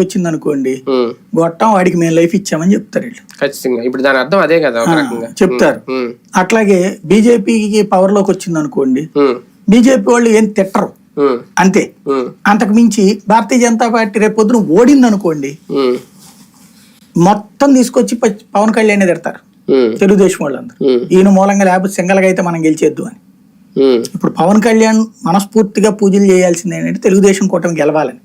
పవర్లోకి వచ్చింది అనుకోండి గొట్టం వాడికి మేము లైఫ్ ఇచ్చామని చెప్తారు వీళ్ళు. ఖచ్చితంగా. ఇప్పుడు దాని అర్థం అదే కదా చెప్తారు. అట్లాగే బీజేపీకి పవర్లోకి వచ్చింది అనుకోండి బీజేపీ వాళ్ళు ఏం తిట్టరు. అంతే. అంతకు మించి భారతీయ జనతా పార్టీ రేపు పొద్దున ఓడింది అనుకోండి మొత్తం తీసుకొచ్చి పవన్ కళ్యాణ్ తిడతారు. తెలుగుదేశం వాళ్ళందరూ. ఈయన మూలంగా లేకపోతే సింగల్గా అయితే మనం గెలిచేద్దు అని. ఇప్పుడు పవన్ కళ్యాణ్ మనస్ఫూర్తిగా పూజలు చేయాల్సింది ఏంటంటే తెలుగుదేశం కూటమి గెలవాలని.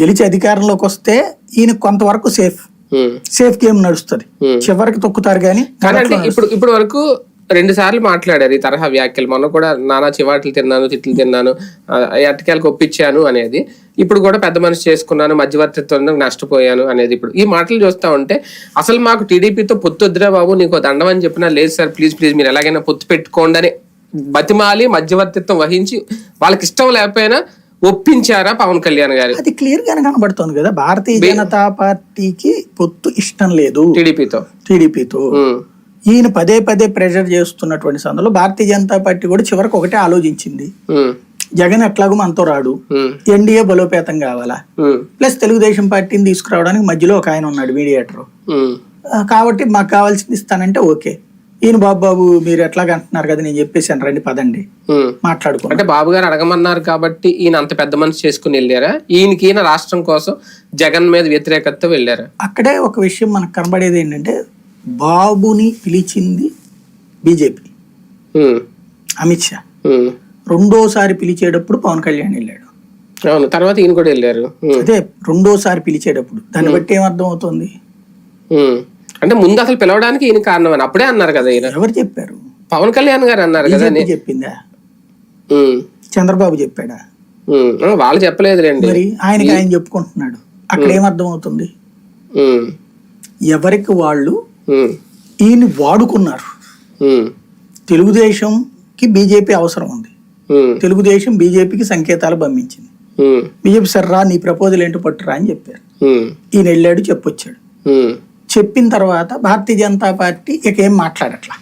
గెలిచి అధికారంలోకి వస్తే ఈయన కొంతవరకు సేఫ్. సేఫ్ గేమ్ నడుస్తుంది. Hmm. చివరికి తొక్కుతారు కానీ ఇప్పుడు ఇప్పుడు వరకు రెండు సార్లు మాట్లాడారు ఈ తరహా వ్యాఖ్యలు. మొన్న కూడా నానా చివాట్లు తిన్నాను తిట్లు తిన్నాను ఆ, ఎట్టకేలకు ఒప్పించాను అనేది. ఇప్పుడు కూడా పెద్ద మనిషి చేసుకున్నాను మధ్యవర్తిత్వంలో నష్టపోయాను అనేది ఇప్పుడు. ఈ మాటలు చూస్తా ఉంటే అసలు మాకు టీడీపీతో పొత్తు వద్దురా బాబు నీకు దండం అని చెప్పినా లేదు సార్ ప్లీజ్ ప్లీజ్ మీరు ఎలాగైనా పొత్తు పెట్టుకోండి అని బతిమాలి మధ్యవర్తిత్వం వహించి వాళ్ళకి ఇష్టం లేకపోయినా ఒప్పించారా పవన్ కళ్యాణ్ గారు? అది క్లియర్ గానే కనబడుతుంది కదా. భారతీయ జనతా పార్టీకి పొత్తు ఇష్టం లేదు. టీడీపీతో. టీడీపీతో. ఈయన పదే పదే ప్రెషర్ చేస్తున్నటువంటి సందర్భంలో భారతీయ జనతా పార్టీ కూడా చివరికి ఒకటే ఆలోచించింది. జగన్ ఎట్లాగో మనతో రాడు. ఎన్డీఏ బలోపేతం కావాలా? ప్లస్ తెలుగుదేశం పార్టీని తీసుకురావడానికి మధ్యలో ఒక ఆయన ఉన్నాడు మీడియేటర్. కాబట్టి మాకు కావాల్సింది ఇస్తానంటే ఓకే. ఈయన బాబు బాబు మీరు ఎట్లాగ అంటున్నారు కదా నేను చెప్పేసాను రండి పదండి. మాట్లాడుకున్నాం అంటే బాబు గారు అడగమన్నారు కాబట్టి ఈయన అంత పెద్ద మనిషి చేసుకుని వెళ్ళారా? ఈయనకి ఈయన రాష్ట్రం కోసం జగన్ మీద వ్యతిరేకతతో వెళ్ళారా? అక్కడే ఒక విషయం మనకు కనబడేది ఏంటంటే బాబుని పిలిచింది బీజేపీ. అమిత్ షా. రెండోసారి పిలిచేటప్పుడు పవన్ కళ్యాణ్ వెళ్ళాడు. అవును తర్వాత ఈయన కూడా వెళ్ళారు. అదే రెండోసారి పిలిచేటప్పుడు. దాన్ని బట్టి ఏమర్థం అవుతుంది. అంటే ముందు అసలు పిలవడానికి ఈయన కారణం అని అప్పుడే అన్నారు కదా ఈయన. ఎవరు చెప్పారు? పవన్ కళ్యాణ్ గారు అన్నారు కదా చెప్పిందా? చంద్రబాబు చెప్పాడా? వాళ్ళు చెప్పలేదులేండి. మరి ఆయనకి ఆయన చెప్పుకుంటున్నాడు. అక్కడ ఏమర్థం అవుతుంది ఎవరికి వాళ్ళు ఉమ్, ఈయన వాడుకున్నారు? తెలుగుదేశంకి బీజేపీ అవసరం ఉంది. తెలుగుదేశం బీజేపీకి సంకేతాలు పంపించింది. బీజేపీ సర్రా నీ ప్రపోజల్ ఏంటో పట్టురా అని చెప్పారు. ఈయన వెళ్ళాడు చెప్పొచ్చాడు. చెప్పిన తర్వాత భారతీయ జనతా పార్టీ ఇక ఏం మాట్లాడట్లా?